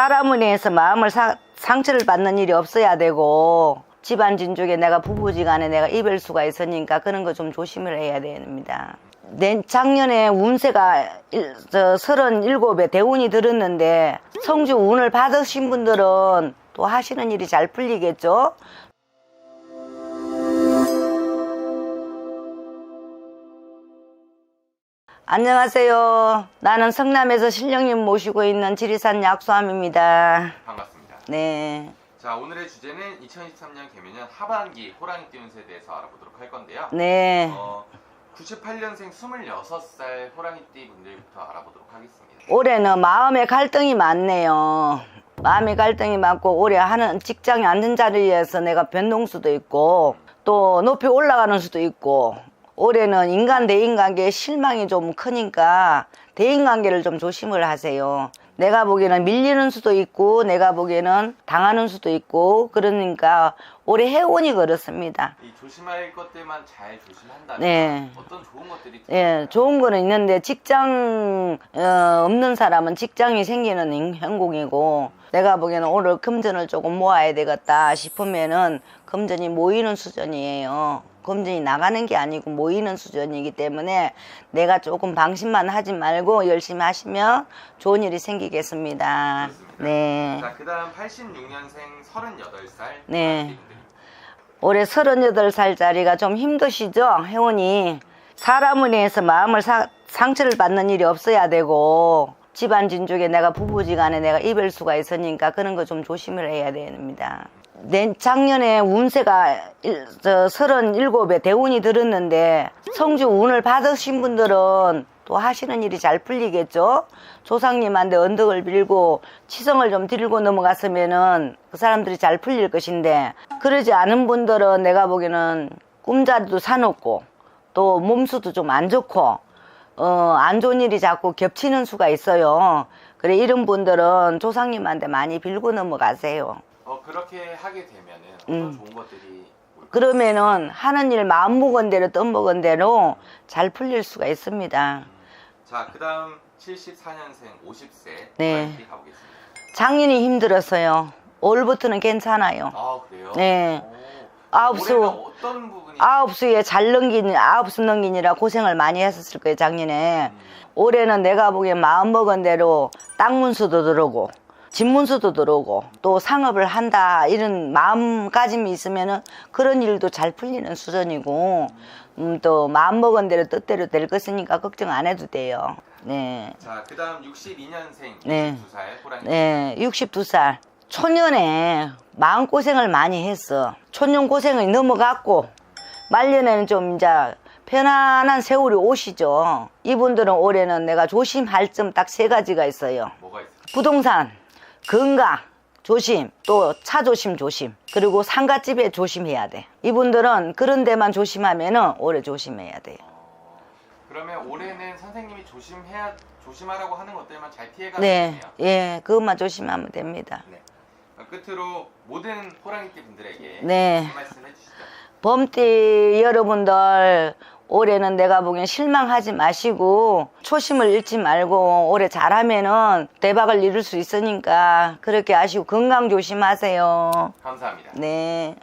사람을 인해서 마음을 사- 상처를 받는 일이 없어야 되고 집안 진족에 내가 부부지간에 내가 이별수가 있으니까 그런 거 좀 조심을 해야 됩니다. 내 작년에 운세가 일, 저 서른일곱에 대운이 들었는데 성주 운을 받으신 분들은 또 하시는 일이 잘 풀리겠죠? 안녕하세요. 나는 성남에서 신령님 모시고 있는 지리산 약수함입니다. 반갑습니다. 네. 자 오늘의 주제는 2023년 개묘년 하반기 호랑이 띠운세에 대해서 알아보도록 할 건데요. 네. 어, 98년생 26살 호랑이띠 분들부터 알아보도록 하겠습니다. 올해는 마음의 갈등이 많네요. 마음의 갈등이 많고 올해 하는 직장에 앉은 자리에서 내가 변동 수도 있고 또 높이 올라가는 수도 있고 올해는 인간 대인관계에 실망이 좀 크니까 대인관계를 좀 조심을 하세요. 내가 보기에는 밀리는 수도 있고 내가 보기에는 당하는 수도 있고 그러니까 올해 해운이 그렇습니다. 이 조심할 것들만 잘 조심한다면 네. 어떤 좋은 것들이 예, 좋은 거는 있는데 직장 어, 없는 사람은 직장이 생기는 인- 행공이고 내가 보기에는 오늘 금전을 조금 모아야 되겠다 싶으면은 금전이 모이는 수준이에요. 금전이 나가는 게 아니고 모이는 수준이기 때문에 내가 조금 방심만 하지 말고 열심히 하시면 좋은 일이 생기겠습니다. 그렇습니다. 네. 자 그다음 86년생 38살 네. 올해 38살짜리가 좀 힘드시죠? 혜원이 사람을 인해서 마음을 사- 상처를 받는 일이 없어야 되고 집안 진족에 내가 부부지간에 내가 이별수가 있으니까 그런 거 좀 조심을 해야 됩니다. 내 작년에 운세가 일, 저 37에 대운이 들었는데 성주 운을 받으신 분들은 또 하시는 일이 잘 풀리겠죠? 조상님한테 언덕을 빌고 치성을 좀 드리고 넘어갔으면은 그 사람들이 잘 풀릴 것인데 그러지 않은 분들은 내가 보기에는 꿈자리도 사놓고 또 몸수도 좀 안 좋고 어, 안 좋은 일이 자꾸 겹치는 수가 있어요. 그래 이런 분들은 조상님한테 많이 빌고 넘어가세요. 어, 그렇게 하게 되면은 음. 좋은 것들이? 그러면은 하는 일 마음 먹은 대로 떠먹은 대로 잘 풀릴 수가 있습니다. 자 그다음 74년생 50세 네. 가보겠습니다. 작년이 힘들었어요. 올부터는 괜찮아요. 아 그래요? 네. 오. 아홉 수. 올해는 어떤 부분이 아홉 수에 잘 넘긴 아홉 수 넘기느라 고생을 많이 했었을 거예요 작년에. 음, 올해는 내가 보기엔 마음 먹은 대로 땅 문수도 들어오고 집 문수도 들어오고 또 상업을 한다 이런 마음가짐이 있으면은 그런 일도 잘 풀리는 수준이고 음, 또 마음 먹은 대로 뜻대로 될 것이니까 걱정 안 해도 돼요. 네. 자 그다음 62년생 네. 62살 호랑이 네, 62살. 초년에 마음고생을 많이 했어. 초년 고생을 넘어갔고, 말년에는 좀 이제 편안한 세월이 오시죠. 이분들은 올해는 내가 조심할 점 딱 세 가지가 있어요. 뭐가 있을까요? 부동산, 건강, 조심, 또 차 조심 조심, 그리고 상가집에 조심해야 돼. 이분들은 그런 데만 조심하면은 올해 조심해야 돼요. 그러면 올해는 선생님이 조심해야 조심하라고 하는 것들만 잘 피해가면 네, 되네요. 예, 그것만 조심하면 됩니다. 네. 어, 끝으로 모든 호랑이띠 분들에게 네. 한 말씀 해주시죠. 범띠 여러분들 올해는 내가 보기엔 실망하지 마시고 초심을 잃지 말고 올해 잘하면은 대박을 이룰 수 있으니까 그렇게 아시고 건강 조심하세요. 감사합니다. 네.